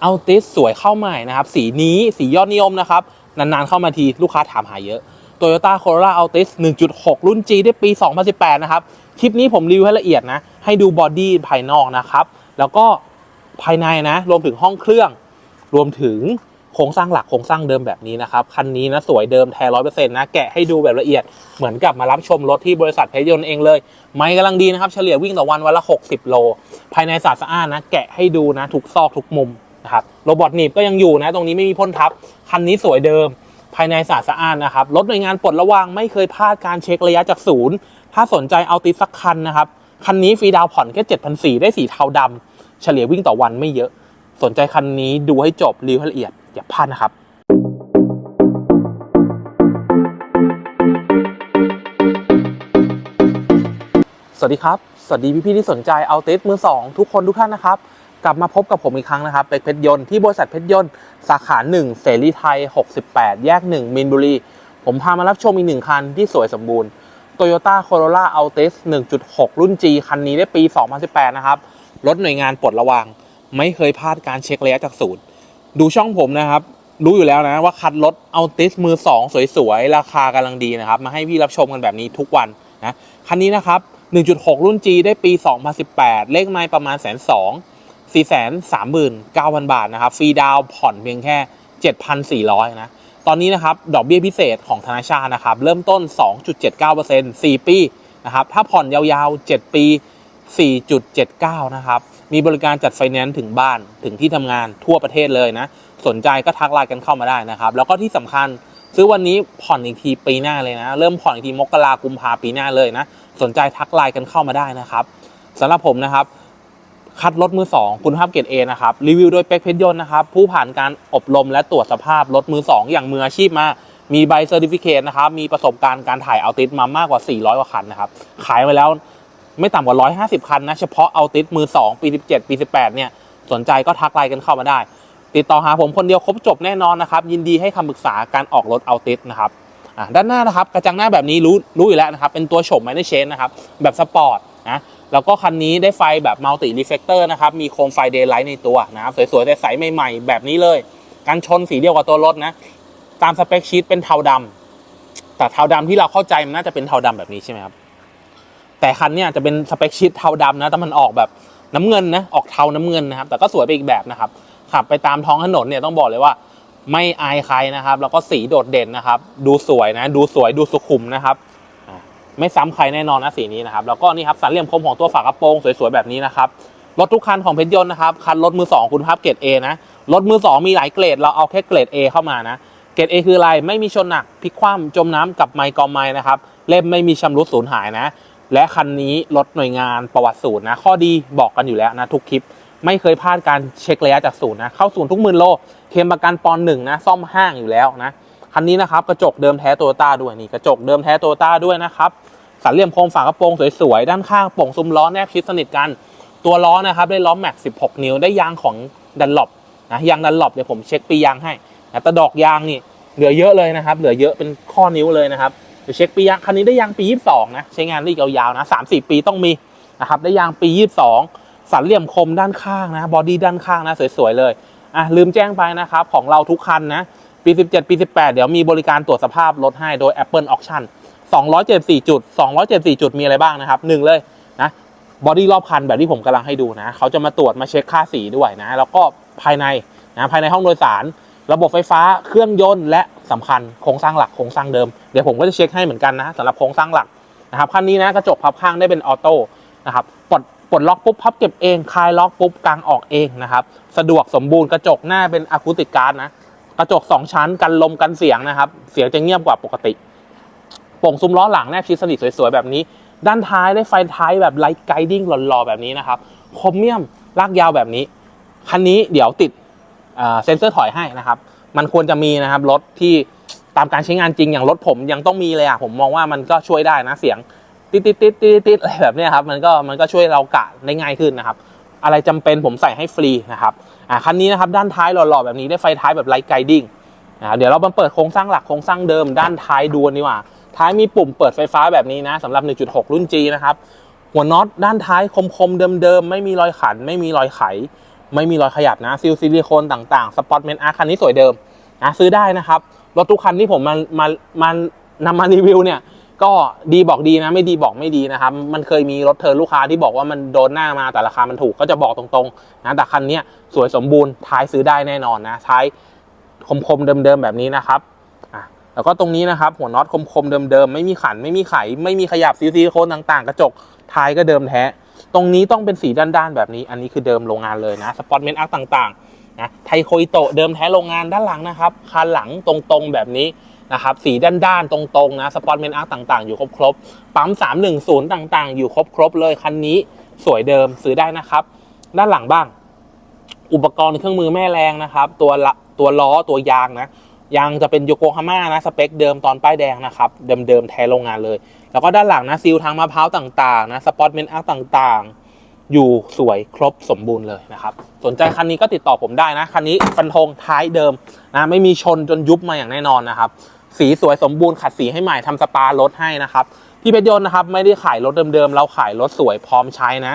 เอาติสสวยเข้าใหม่นะครับ สีนี้สียอดนิยมนะครับ นานๆเข้ามาทีลูกค้าถามหาเยอะ Toyota Corolla Altis 1.6 รุ่น G ได้ปี 2018 นะครับ คลิปนี้ผมรีวิวให้ละเอียดนะ ให้ดูบอดี้ภายนอกนะครับ แล้วก็ภายในนะ รวมถึงห้องเครื่อง รวมถึงโครงสร้างหลักโครงสร้างเดิมแบบนี้นะครับ คันนี้นะสวยเดิมแท้ร้อยเปอร์เซ็นต์นะ แกะให้ดูแบบละเอียด เหมือนกับมารับชมรถที่บริษัทเพชรยนต์เองเลย ไม่กำลังดีนะครับ เฉลี่ยวิ่งต่อวันวันละ 60 โล ภายในสะอาดสะอ้านนะ แกะให้ดูนะ ทุกซอกทุกมุม นะครับโรบอทหนีบก็ยังอยู่นะ ตรงนี้ไม่มีพ่นทับ คันนี้สวยเดิม ภายในสะอาดสะอ้านนะครับรถหน่วยงานปลดระวางไม่เคยพลาดการเช็คระยะจากศูนย์ถ้าสนใจเอาติดสักคันนะครับคันนี้ฟรีดาวผ่อนแค่7,400ได้สีเทาดำเฉลี่ยวิ่งต่อวันไม่เยอะ สนใจคันนี้ดูให้จบรีวิวให้ละเอียดอย่าพลาดนะครับสวัสดีครับ สวัสดีพี่ๆที่สนใจเอาติสมือสองทุกคนทุกท่านนะครับ กลับมาพบกับผมอีกครั้งนะครับเป็กเพชรยนต์ที่บริษัทเพชรยนต์สาขา1เสรีไทย 68 แยก 1 มินบุรี ผมพามารับชมอีกหนึ่งคันที่สวยสมบูรณ์ Toyota Corolla Altis 1.6 รุ่น G คันนี้ได้ปี 2018 นะครับ รถหน่วยงานปลดระวาง ไม่เคยพลาดการเช็คระยะจากศูนย์ ดูช่องผมนะครับ รู้อยู่แล้วนะว่าคันรถ Altis มือ 2 สวยๆ ราคากำลังดีนะครับ มาให้พี่รับชมกันแบบนี้ทุกวันนะ คันนี้นะครับ 1.6 รุ่น G ได้ปี 2018 เลขไม้ประมาณแสนสอง 439,000 บาทนะครับฟรีดาวผ่อนเพียงแค่ 7,400 นะ ตอนนี้นะครับดอกเบี้ยพิเศษของธนาชาตินะครับ เริ่มต้น 2.79% 4 ปีนะครับ ถ้าผ่อนยาวๆ 7 ปี 4.79 นะครับ มีบริการจัดไฟแนนซ์ถึงบ้านถึงที่ทำงานทั่วประเทศเลยนะ สนใจก็ทักไลน์กันเข้ามาได้นะครับ แล้วก็ที่สำคัญซื้อวันนี้ผ่อนอีกทีปีหน้าเลยนะ เริ่มผ่อนอีกทีมกรากุมภาปีหน้าเลยนะ สนใจทักไลน์กันเข้ามาได้นะครับสำหรับผมนะครับ คัดรถมือ 2 คุณภาพเกรด A นะครับ รีวิวโดยเป็กเพชรยนต์นะครับ ผู้ผ่านการอบรมและตรวจสภาพรถมือ 2 อย่างมืออาชีพมา มีใบเซอร์ติฟิเคตนะครับ มีประสบการณ์การถ่ายเอาติสมามากกว่า 400 กว่าคันนะครับ ขายไปแล้วไม่ต่ำกว่า 150 คันนะ เฉพาะเอาติสมือ 2 ปี 17 ปี 18 เนี่ย สนใจก็ทักไลน์กันเข้ามาได้ ติดต่อหาผมคนเดียวครบจบแน่นอนนะครับ ยินดีให้คำปรึกษาการออกรถเอาติสนะครับด้านหน้านะครับกระจังหน้าแบบนี้รู้รู้อยู่แล้วนะครับ เป็นตัวโฉมไมเนเชนนะครับ แบบสปอร์ตนะ แล้วก็คันนี้ได้ไฟแบบมัลติรีเฟกเตอร์นะครับ มีโคมไฟเดย์ไลท์ในตัวนะครับ สวยๆใสๆใหม่ๆ แบบนี้เลยการชนสีเดียวกับตัวรถนะ ตามสเปคชีตเป็นเทาดำแต่เทาดำที่เราเข้าใจมันน่าจะเป็นเทาดำแบบนี้ใช่ไหมครับ แต่คันนี้จะเป็นสเปคชีตเทาดำนะ แต่มันออกแบบน้ำเงินนะ ออกเทาน้ำเงินนะครับ แต่ก็สวยไปอีกแบบนะครับ ขับไปตามท้องถนนเนี่ยต้องบอกเลยว่า ไม่อายใครนะครับ แล้วก็สีโดดเด่นนะครับ ดูสวยนะ ดูสวย ดูสุขุมนะครับ ไม่ซ้ำใครแน่นอนนะสีนี้นะครับแล้วก็นี่ครับสันเหลี่ยมคมของตัวฝากระโปรงสวยๆแบบนี้นะครับรถทุกคันของเพชรยนต์นะครับคันรถมือ2คุณภาพเกรด A นะรถมือ 2 มีหลายเกรด เราเอาแค่เกรด A เข้ามานะเกรด A คืออะไรไม่มีชนหนักพลิกคว่ำจมน้ำกับไมกอไมนะครับเล่มไม่มีชำรุดสูญหายนะ และคันนี้รถหน่วยงานประวัติศูนย์นะข้อดีบอกกันอยู่แล้วนะทุกคลิป ไม่เคยพลาดการเช็คระยะจากศูนย์นะเข้าศูนย์ทุกหมื่นโลเคลมประกันปอนหนึ่งนะซ่อมห้างอยู่แล้วนะ คันนี้นะครับกระจกเดิมแท้โตโยต้าด้วยนี่กระจกเดิมแท้โตโยต้าด้วยนะครับสันเหลี่ยมโครงฝากระโปรงสวยๆด้านข้างโป่งซุ้มล้อแนบชิดสนิทกัน ตัวล้อนะครับได้ล้อแม็ก 16 นิ้วได้ยางของดันหลบนะยางดันหลบเดี๋ยวผมเช็คปียางให้นะแต่ดอกยางนี่เหลือเยอะเลยนะครับ เหลือเยอะเป็นข้อนิ้วเลยนะครับเดี๋ยวเช็คปียางคันนี้ได้ยางปี 22 นะใช้งานได้อีกยาวๆนะ3-4 ปีต้องมีนะครับได้ยางปี 22 สันเหลี่ยมคมด้านข้างนะบอดี้ด้านข้างนะสวยๆเลยอะลืมแจ้งไปนะครับของเราทุกคันนะ ปี 17 ปี 18 เดี๋ยวมีบริการตรวจสภาพรถให้โดย Apple Auction 274 จุด 274 จุดมีอะไรบ้างนะครับหนึ่งเลยนะบอดี้รอบคันแบบที่ผมกำลังให้ดูนะเขาจะมาตรวจมาเช็คค่าสีด้วยนะ แล้วก็ภายในนะภายในห้องโดยสาร ระบบไฟฟ้าเครื่องยนต์และสำคัญโครงสร้างหลักโครงสร้างเดิม เดี๋ยวผมก็จะเช็คให้เหมือนกันนะสำหรับโครงสร้างหลักนะครับคันนี้นะกระจกพับข้างได้เป็นออโต้นะครับปลดปลดล็อกปุ๊บพับเก็บเองคลายล็อกปุ๊บกางออกเองนะครับสะดวกสมบูรณ์กระจกหน้าเป็นอะคูติกการ์ดนะ กระจกสองชั้นกันลมกันเสียงนะครับ เสียงจะเงียบกว่าปกติป่งซุ้มล้อหลังแนบชิดสนิทสวยๆแบบนี้ ด้านท้ายได้ไฟท้ายแบบไลท์ไกดิ้งหล่อๆแบบนี้นะครับคมเมียมลากยาวแบบนี้คันนี้เดี๋ยวติดเซ็นเซอร์ถอยให้นะครับ มันควรจะมีนะครับรถที่ตามการใช้งานจริงอย่างรถผมยังต้องมีเลยอะผมมองว่ามันก็ช่วยได้นะเสียงติดติดติดติดติดอะไรแบบนี้ครับมันก็มันก็ช่วยเรากะได้ง่ายขึ้นนะครับ อะไรจำเป็นผมใส่ให้ฟรีนะครับอ่าคันนี้นะครับด้านท้ายหล่อๆแบบนี้ได้ไฟท้ายแบบไลท์ไกดิ้งนะครับเดี๋ยวเรามาเปิดโครงสร้างหลักโครงสร้างเดิมด้านท้ายดูนดีกว่าท้ายมีปุ่มเปิดไฟฟ้าแบบนี้นะสำหรับ 1.6 รุ่น G นะครับหัวน็อตด้านท้ายคมๆเดิมๆไม่มีรอยขัน ไม่มีรอยไข ไม่มีรอยขยับนะซิลซิลิโคนต่างๆสปอตเมนอาร์คันนี้สวยเดิมนะซื้อได้นะครับรถทุกคันที่ผมมามามันนำมารีวิวเนี่ย ก็ดีบอกดีนะไม่ดีบอกไม่ดีนะครับ มันเคยมีรถเธอลูกค้าที่บอกว่ามันโดนหน้ามาแต่ราคามันถูกก็จะบอกตรงๆนะแต่คันนี้สวยสมบูรณ์ท้ายซื้อได้แน่นอนนะท้ายคมๆเดิมๆแบบนี้นะครับอะแล้วก็ตรงนี้นะครับหัวน็อตคมๆเดิมๆไม่มีขันไม่มีไข ไม่มีขยับซีซีโคนต่างๆ กระจกท้ายก็เดิมแท้ ตรงนี้ต้องเป็นสีด้านๆแบบนี้ อันนี้คือเดิมโรงงานเลยนะสปอตเมนต์อาร์ต่างๆนะไทโคอิโตเดิมแท้โรงงานด้านหลังนะครับคันหลังตรงๆแบบนี้ นะครับสีด้านๆ ตรงๆนะสปอตเมนต์อาร์ต่างๆ อยู่ครบๆปั๊ม 310 ต่างๆ อยู่ครบๆเลยคันนี้สวยเดิมซื้อได้นะครับ ด้านหลังบ้าง อุปกรณ์เครื่องมือแม่แรงนะครับ ตัวละตัวล้อตัวยางนะยางจะเป็นโยโกฮาม่านะสเปคเดิมตอนป้ายแดงนะครับ เดิมๆแท้โรงงานเลย แล้วก็ด้านหลังนะซีลทางมะพร้าวต่างๆนะสปอตเมนต์อาร์ต่างๆอยู่สวยครบสมบูรณ์เลยนะครับ สนใจคันนี้ก็ติดต่อผมได้นะ คันนี้ฟันธงท้ายเดิมนะไม่มีชนจนยุบมาอย่างแน่นอนนะครับ สีสวยสมบูรณ์ขัดสีให้ใหม่ทำสปารถให้นะครับพี่เพชรยนต์นะครับไม่ได้ขายรถเดิมๆ เราขายรถสวยพร้อมใช้นะ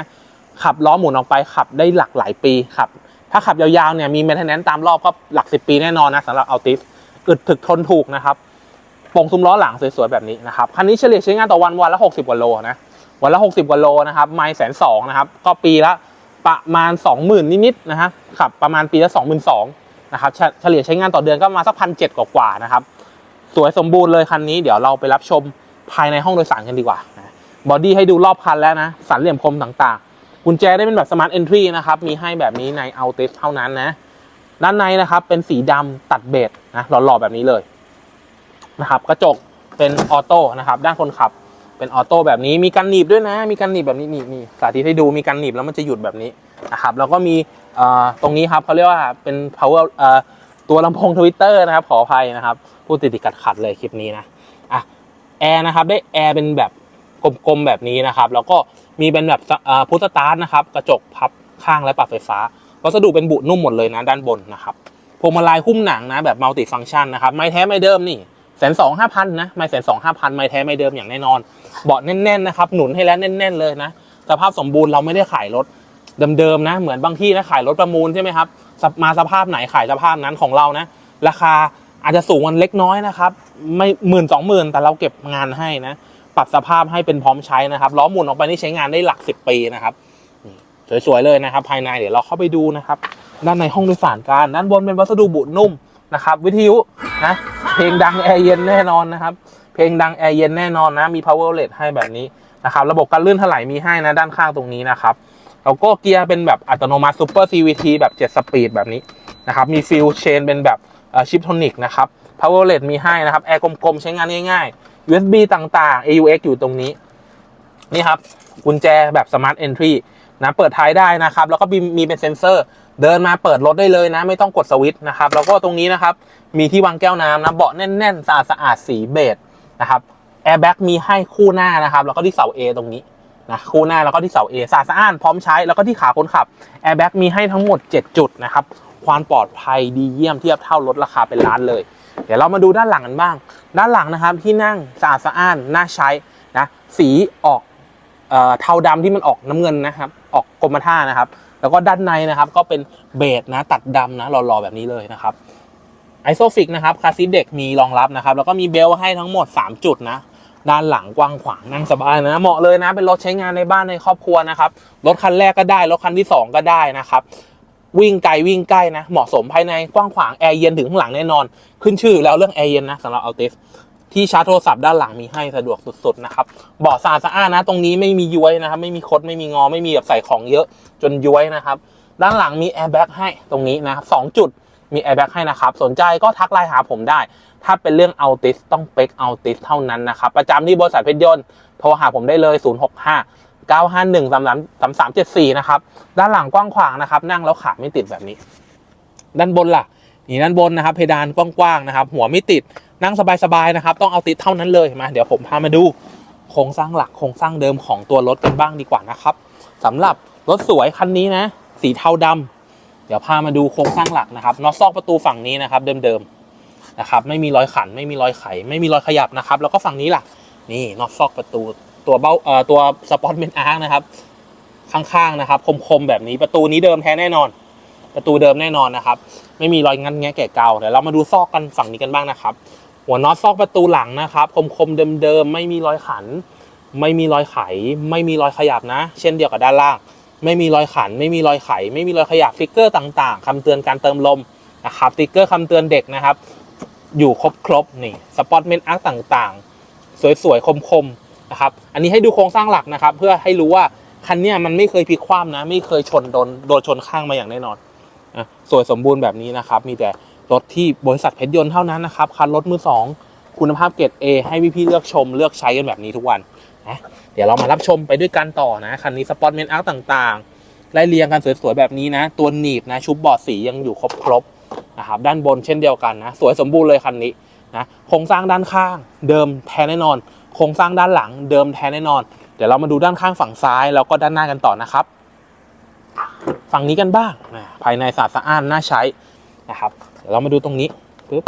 ขับล้อหมุนออกไปขับได้หลักหลายปีขับถ้าขับยาวๆเนี่ยมีแมนเทนแนนตามรอบก็หลักสิบปีแน่นอนนะสำหรับอัลติสอึดถึกทนถูกนะครับโป่งซุ้มล้อหลังสวยๆแบบนี้นะครับคันนี้เฉลี่ยใช้งานต่อวันวันละ 60 กว่าโลนะวันละ 60 กว่าโลนะครับไม่แสนสองนะครับก็ปีละประมาณ 20,000 นิดๆนะฮะขับประมาณปีละ22,000นะครับเฉลี่ยใช้งานต่อเดือนก็มาสักพันเจ็ดกว่าๆนะครับ สวยสมบูรณ์เลยคันนี้เดี๋ยวเราไปรับชมภายในห้องโดยสารกันดีกว่าบอดี้ให้ดูรอบคันแล้วนะ สันเหลี่ยมคมต่างๆ กุญแจได้เป็นแบบสมาร์ทเอนทรีนะครับ มีให้แบบนี้ในเอาติสเท่านั้นนะ ด้านในนะครับเป็นสีดำตัดเบจนะหล่อๆแบบนี้เลยนะครับ กระจกเป็นออโต้นะครับ ด้านคนขับเป็นออโต้แบบนี้มีกันหนีบด้วยนะ มีกันหนีบแบบนี้นี่นี่สาธิตให้ดูมีกันหนีบแล้วมันจะหยุดแบบนี้นะครับแล้วก็มีเอ่อตรงนี้ครับเขาเรียกว่าเป็น power เอ่อตัวลำโพงทวิตเตอร์นะครับขออภัยนะครับ พูดติดติดขัดขัดเลยคลิปนี้นะอะแอร์นะครับได้แอร์เป็นแบบกลมๆแบบนี้นะครับ แล้วก็มีเป็นแบบพุทสตาร์ทนะครับ กระจกพับข้างและปรับไฟฟ้าวัสดุเป็นบุนุ่มหมดเลยนะด้านบนนะครับพวงมาลัยหุ้มหนังนะแบบมัลติฟัง c t ชันนะครับไม่แท้ไม่เดิมนี่แสนสองห้าพันนะไม่แสนสองห้าพันไม่แท้ไม่เดิมอย่างแน่นอน เบาะแน่นๆนะครับหนุนให้แล้วแน่น ๆ เลยนะสภาพสมบูรณ์เราไม่ได้ขายรถเดิมๆนะ เหมือนบางที่นะขายรถประมูลใช่ไหมครับมาสภาพไหนขายสภาพนั้นของเรานะ ราคา อาจจะสูงกันเล็กน้อยนะครับ ไม่หมื่นสองหมื่นแต่เราเก็บงานให้นะ ปรับสภาพให้เป็นพร้อมใช้นะครับล้อหมุนออกไปนี่ใช้งานได้หลักสิบปีนะครับสวยๆเลยนะครับ ภายในเดี๋ยวเราเข้าไปดูนะครับ ด้านในห้องโดยสารการด้านบนเป็นวัสดุบุนุ่มนะครับ วิทยุนะเพลงดังแอร์เย็นแน่นอนนะครับ เพลงดังแอร์เย็นแน่นอนนะมี power outlet ให้แบบนี้นะครับ ระบบการลื่นถลายมีให้นะด้านข้างตรงนี้นะครับแล้วก็เกียร์เป็นแบบอัตโนมัติ super CVT แบบ 7 สปีดแบบนี้นะครับ มีฟิลเชนเป็นแบบ ชิปโทนิกนะครับ power outlet มีให้นะครับ แอร์กลมๆ ใช้งานง่ายๆ USB ต่างๆ AUX อยู่ตรงนี้ นี่ครับ กุญแจแบบ smart entry นะเปิดท้ายได้นะครับ แล้วก็มีมีเป็นเซ็นเซอร์ เดินมาเปิดรถได้เลยนะ ไม่ต้องกดสวิตช์นะครับ แล้วก็ตรงนี้นะครับ มีที่วางแก้วน้ำนะเบาะแน่นๆสะอาดสะอาดสีเบจนะครับแอร์แบ็กมีให้คู่หน้านะครับ แล้วก็ที่เสา A ตรงนี้นะคู่หน้าแล้วก็ที่เสา A สะอาดสะอ้านพร้อมใช้แล้วก็ที่ขาคนขับแอร์แบ็กมีให้ทั้งหมด 7 จุดนะครับ ความปลอดภัยดีเยี่ยมเทียบเท่ารถราคาเป็นล้านเลย เดี๋ยวเรามาดูด้านหลังกันบ้าง ด้านหลังนะครับที่นั่งสะอาดสะอ้านน่าใช้นะสีออกเอ่อเทาดำที่มันออกน้ำเงินนะครับ ออกกรมท่านะครับ แล้วก็ด้านในนะครับก็เป็นเบจนะตัดดำนะหล่อๆแบบนี้เลยนะครับไอโซฟิกนะครับคาซิเด็กมีรองรับนะครับ แล้วก็มีเบลให้ทั้งหมด 3 จุดนะ ด้านหลังกว้างขวางนั่งสบายนะ เหมาะเลยนะ เป็นรถใช้งานในบ้านในครอบครัวนะครับ รถคันแรกก็ได้ รถคันที่ 2 ก็ได้นะครับ วิ่งไกลวิ่งใกล้นะ เหมาะสมภายในกว้างขวางแอร์เย็นถึงข้างหลังแน่นอน ขึ้นชื่ออยู่แล้วเรื่องแอร์เย็นนะสำหรับอัลติสที่ชาร์จโทรศัพท์ด้านหลังมีให้สะดวกสุดๆนะครับเบาะสะอาดสะอานนะ ตรงนี้ไม่มีย้วยนะครับ ไม่มีคดไม่มีงอไม่มีแบบใส่ของเยอะจนย้วยนะครับ ด้านหลังมีแอร์แบ็กให้ตรงนี้นะครับสองจุดมีแอร์แบ็กให้นะครับ สนใจก็ทักไลน์หาผมได้ ถ้าเป็นเรื่องอัลติสต้องเป็กอัลติสเท่านั้นนะครับ ประจำที่บริษัทเพชรยนต์โทรหาผมได้เลย 065 951 3 3 3 7 4 นะครับ ด้านหลังกว้างขวางนะครับ นั่งแล้วขาไม่ติดแบบนี้ ด้านบนล่ะ นี่ด้านบนนะครับ เพดานกว้างๆนะครับ หัวไม่ติด นั่งสบายๆนะครับ ต้องเอาติดเท่านั้นเลยมา เดี๋ยวผมพามาดูโครงสร้างหลักโครงสร้างเดิมของตัวรถกันบ้างดีกว่านะครับสำหรับรถสวยคันนี้นะ สีเทาดำเดี๋ยวพามาดูโครงสร้างหลักนะครับน็อตซอกประตูฝั่งนี้นะครับเดิมๆนะครับ ไม่มีรอยขัน ไม่มีรอยไข ไม่มีรอยขยับนะครับ แล้วก็ฝั่งนี้ล่ะ นี่น็อตซอกประตู ตัวเบ้าเอ่อตัวสปอตเมนอาร์นะครับ ข้างๆนะครับ คมๆแบบนี้ประตูนี้เดิมแท้แน่นอน ประตูเดิมแน่นอนนะครับ ไม่มีรอยงันแงะแกะเก่าเดี๋ยวเรามาดูซอกกันฝั่งนี้กันบ้างนะครับ หัวน็อตซอกประตูหลังนะครับ คมๆเดิมๆไม่มีรอยขัน ไม่มีรอยไข ไม่มีรอยขยับนะ เช่นเดียวกับด้านล่าง ไม่มีรอยขัน ไม่มีรอยไข ไม่มีรอยขยับสติ๊กเกอร์ต่าง ๆคำเตือนการเติมลมนะครับสติ๊กเกอร์คำเตือนเด็กนะครับ อยู่ครบๆนี่สปอตเมนอาร์ต่างๆ สวยๆคมๆ นะครับอันนี้ให้ดูโครงสร้างหลักนะครับ เพื่อให้รู้ว่าคันนี้มันไม่เคยพลิกคว่ำนะไม่เคยชนโดนโดนชนข้างมาอย่างแน่นอนอะสวยสมบูรณ์แบบนี้นะครับมีแต่รถที่บริษัทเพชรยนต์เท่านั้นนะครับคันรถมือสองคุณภาพเกรด A ให้พี่ๆเลือกชมเลือกใช้กันแบบนี้ทุกวันนะเดี๋ยวเรามารับชมไปด้วยกันต่อนะคันนี้สปอตเมนอาร์ต่างๆไล่เรียงกันสวยๆแบบนี้นะ ตัวหนีบนะชุบบอร์ดสียังอยู่ครบๆนะครับด้านบนเช่นเดียวกันนะ สวยสมบูรณ์เลยคันนี้นะโครงสร้างด้านข้างเดิมแท้แน่นอน โครงสร้างด้านหลังเดิมแท้แน่นอน เดี๋ยวเรามาดูด้านข้างฝั่งซ้ายแล้วก็ด้านหน้ากันต่อนะครับ ฝั่งนี้กันบ้างนะภายในสะอาดสะอ้านน่าใช้นะครับเดี๋ยวเรามาดูตรงนี้ปึ๊บ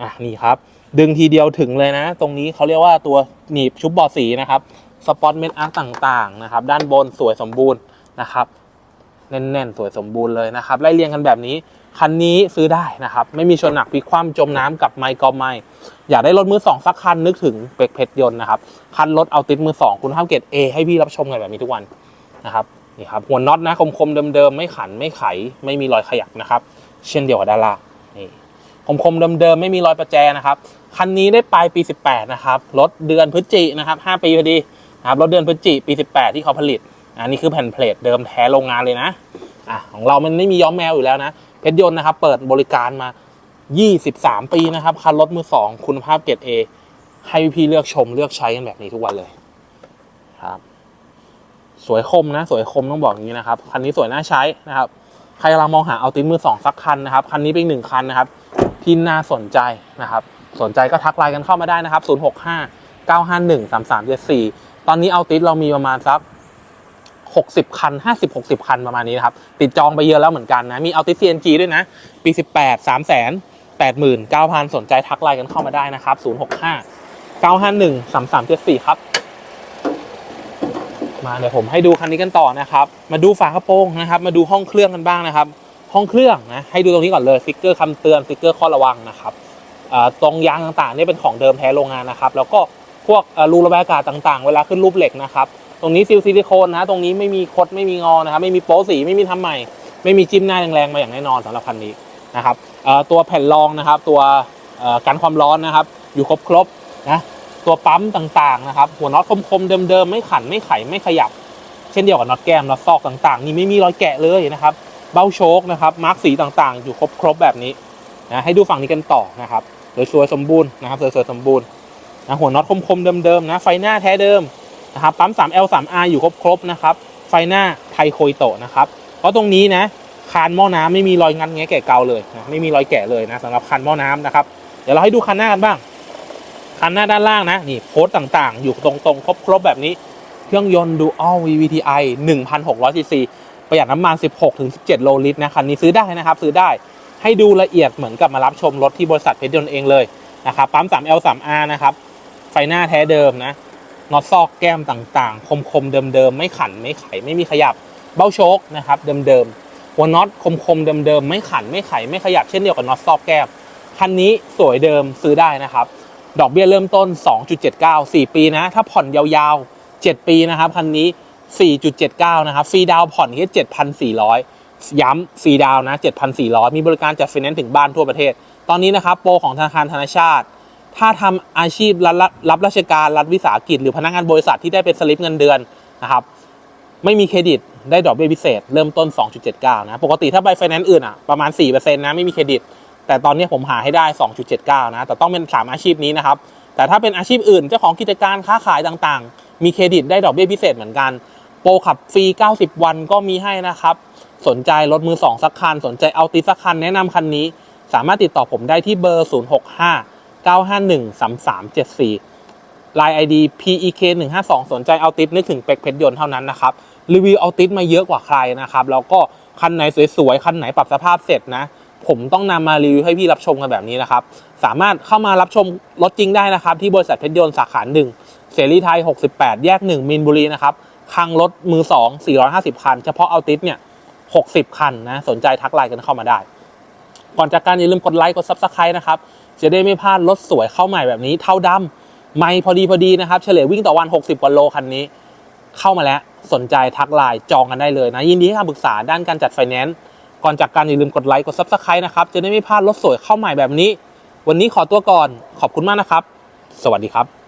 อะนี่ครับ ดึงทีเดียวถึงเลยนะ ตรงนี้เขาเรียกว่าตัวหนีบชุบบอดสีนะครับสปอตเมนอาร์ต่างๆนะครับ ด้านบนสวยสมบูรณ์นะครับ แน่นๆ สวยสมบูรณ์เลยนะครับไล่เรียงกันแบบนี้ คันนี้ซื้อได้นะครับ ไม่มีชนหนักพลิกคว่ำจมน้ำกับไมค์ก็ไม่อยากได้รถมือสองสักคันนึกถึงเป็กเพชรยนต์นะครับ คันรถเอาติดมือสองคุณภาพเกรด A ให้พี่รับชมกันแบบนี้ทุกวันนะครับนี่ครับหัวน็อตนะคมๆเดิมๆไม่ขันไม่ไข ไม่มีรอยขยับนะครับ เช่นเดียวกับด้านล่างนี่คมๆเดิมๆไม่มีรอยประแจนะครับคันนี้ได้ปลายปี 18 นะครับ รถเดือนพฤศจินะครับ 5 ปีพอดีนะครับ รถเดือนพฤศจิปี 18 ที่เขาผลิต อันนี้คือแผ่นเพลทเดิมแท้โรงงานเลยนะอะของเรามันไม่มีย้อมแมวอยู่แล้วนะเพชรยนต์นะครับเปิดบริการมา 23 ปีนะครับคันรถมือสองคุณภาพเกรด A ให้พี่เลือกชมเลือกใช้กันแบบนี้ทุกวันเลยครับ สวยคมนะ สวยคมต้องบอกอย่างนี้นะครับคันนี้สวยน่าใช้นะครับ ใครกำลังมองหาเอาตินมือสองสักคันนะครับคันนี้เป็นหนึ่งคันนะครับ ที่น่าสนใจนะครับ สนใจก็ทักไลน์กันเข้ามาได้นะครับ 065 951 3374 ตอนนี้เอาติสเรามีประมาณสัก 60 คัน 50 60 คันประมาณนี้นะครับติดจองไปเยอะแล้วเหมือนกันนะมีเอาติส CNG ด้วยนะ ปี 18 3 0 0 0 0 89,000 สนใจทักไลน์กันเข้ามาได้นะครับ 065 951 3374 ครับ มาเดี๋ยวผมให้ดูคันนี้กันต่อนะครับ มาดูฝากระโปรงนะครับ มาดูห้องเครื่องกันบ้างนะครับ ห้องเครื่องนะ ให้ดูตรงนี้ก่อนเลยสติ๊กเกอร์คำเตือนสติ๊กเกอร์ข้อระวังนะครับตรงยางต่างๆนี่เป็นของเดิมแท้โรงงานนะครับ แล้วก็พวกรูระบายอากาศต่างๆ เวลาขึ้นรูปเหล็กนะครับ ตรงนี้ซิลซิลิโคนนะตรงนี้ไม่มีคดไม่มีงอนะครับไม่มีโป๊สีไม่มีทำใหม่ ไม่มีจิ้มหน้าแรงๆมาอย่างแน่นอนสำหรับคันนี้นะครับตัวแผ่นรองนะครับ ตัวกันความร้อนนะครับ อยู่ครบๆนะตัวปั๊มต่างๆนะครับ หัวน็อตคมๆเดิมๆไม่ขันไม่ไขไม่ขยับ เช่นเดียวกับน็อตแก้มน็อตซอกต่างๆ นี่ไม่มีรอยแกะเลยนะครับ เบ้าโชคนะครับมาร์กสีต่างๆ อยู่ครบๆแบบนี้นะให้ดูฝั่งนี้กันต่อนะครับสวยๆสมบูรณ์นะครับสวยๆสมบูรณ์นะหัวน็อตคมๆเดิมๆนะไฟหน้าแท้เดิม นะครับปั๊ม 3L 3R อยู่ครบๆนะครับ ไฟหน้าไทโคยโตะนะครับ เพราะตรงนี้นะคานหม้อน้ำไม่มีรอยงันแงะแกะเกาเลยนะไม่มีรอยแกะเลยนะสำหรับคันหม้อน้ำนะครับ เดี๋ยวเราให้ดูคันหน้ากันบ้าง คันหน้าด้านล่างนะนี่โพสต์ต่างๆ อยู่ตรงๆ ครบๆแบบนี้ เครื่องยนต์ Dual VVTi 1,600 cc ประหยัดน้ำมัน 16-17 โลลิตรนะคันนี้ซื้อได้นะครับ ซื้อได้ให้ดูละเอียดเหมือนกับมารับชมรถที่บริษัทเพชรยนต์เองเลยนะครับปั๊ม 3L 3R นะครับไฟหน้าแท้เดิมนะ น็อตซอกแก้มต่างๆ คมๆเดิมๆไม่ขันไม่ไขไม่มีขยับเบ้าโชคนะครับเดิมๆหัวน็อตคมๆเดิมๆไม่ขันไม่ไขไม่ขยับเช่นเดียวกับน็อตซอกแก้มคันนี้สวยเดิมซื้อได้นะครับดอกเบี้ยเริ่มต้น 2.79 4 ปีนะ ถ้าผ่อนยาวๆ 7 ปีนะครับ คันนี้ 4.79 นะครับ ฟรีดาวผ่อนแค่7,400 ย้ำฟรีดาวนะ 7,400 มีบริการจัดไฟแนนซ์ถึงบ้านทั่วประเทศ ตอนนี้นะครับ โปรของธนาคารธนชาติ ถ้าทำอาชีพรับรับราชการรัฐวิสาหกิจ หรือพนักงานบริษัทที่ได้เป็นสลิปเงินเดือนนะครับไม่มีเครดิตได้ดอกเบี้ยพิเศษ เริ่มต้น 2.79 นะปกติถ้าใบไฟแนนซ์อื่นอะประมาณ 4%นะไม่มีเครดิต แต่ตอนนี้ผมหาให้ได้ 2.79 นะ แต่ต้องเป็น 3 อาชีพนี้นะครับ แต่ถ้าเป็นอาชีพอื่นเจ้าของกิจการค้าขายต่างๆ มีเครดิตได้ดอกเบี้ยพิเศษเหมือนกัน โปรขับฟรี 90 วันก็มีให้นะครับ สนใจรถมือ 2 สักคัน สนใจเอาติดสักคันแนะนำคันนี้ สามารถติดต่อผมได้ที่เบอร์ 065 951 3374 Line ID PEK 1 5 2สนใจเอาติดนึกถึงเป็กเพชรยนต์เท่านั้นนะครับ รีวิวเอาติดมาเยอะกว่าใครนะครับ แล้วก็คันไหนสวยๆ คันไหนปรับสภาพเสร็จนะ ผมต้องนำมารีวิวให้พี่รับชมกันแบบนี้นะครับ สามารถเข้ามารับชมรถจริงได้นะครับ ที่บริษัทเพชรยนต์สาขาหนึ่งเสรีไทย 68 แยก 1 มินบุรีนะครับคลังรถมือ 2 450 คัน เฉพาะเอาติดเนี่ย 60 คันนะ สนใจทักไลน์กันเข้ามาได้ ก่อนจากการอย่าลืมกดไลค์กด Subscribe นะครับจะได้ไม่พลาดรถสวยเข้าใหม่แบบนี้เท่าดำไม่พอดีพอดีนะครับเฉลี่ยวิ่งต่อวัน 60กว่าโลคันนี้ เข้ามาแล้วสนใจทักไลน์จองกันได้เลยนะ ยินดีให้คำปรึกษาด้านการจัดไฟแนนซ์ก่อนจากการอย่าลืมกดไลค์กด Subscribe นะครับจะได้ไม่พลาดรถสวยเข้าใหม่แบบนี้ วันนี้ขอตัวก่อนขอบคุณมากนะครับ สวัสดีครับ